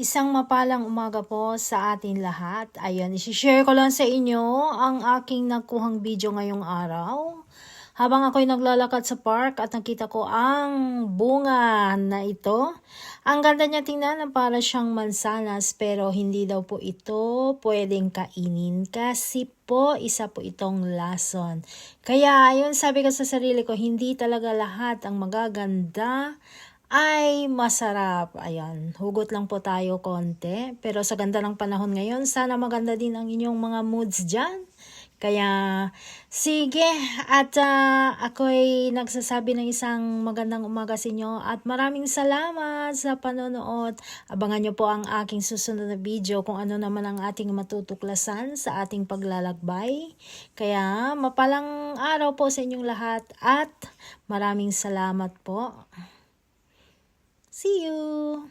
Isang mapalang umaga po sa atin lahat. Ayan, isi-share ko lang sa inyo ang aking nakuhang video ngayong araw. Habang ako'y naglalakad sa park at nakita ko ang bunga na ito. Ang ganda niya tingnan na para siyang mansanas pero hindi daw po ito pwedeng kainin kasi po isa po itong lason. Kaya yun sabi ko sa sarili ko, hindi talaga lahat ang magaganda ay masarap. Ayan, hugot lang po tayo konti. Pero sa ganda ng panahon ngayon, sana maganda din ang inyong mga moods dyan. Kaya, sige, at ah, ako'y nagsasabi ng isang magandang umaga sa inyo at maraming salamat sa panonood. Abangan nyo po ang aking susunod na video kung ano naman ang ating matutuklasan sa ating paglalakbay. Kaya, mapalang araw po sa inyong lahat at maraming salamat po. See you!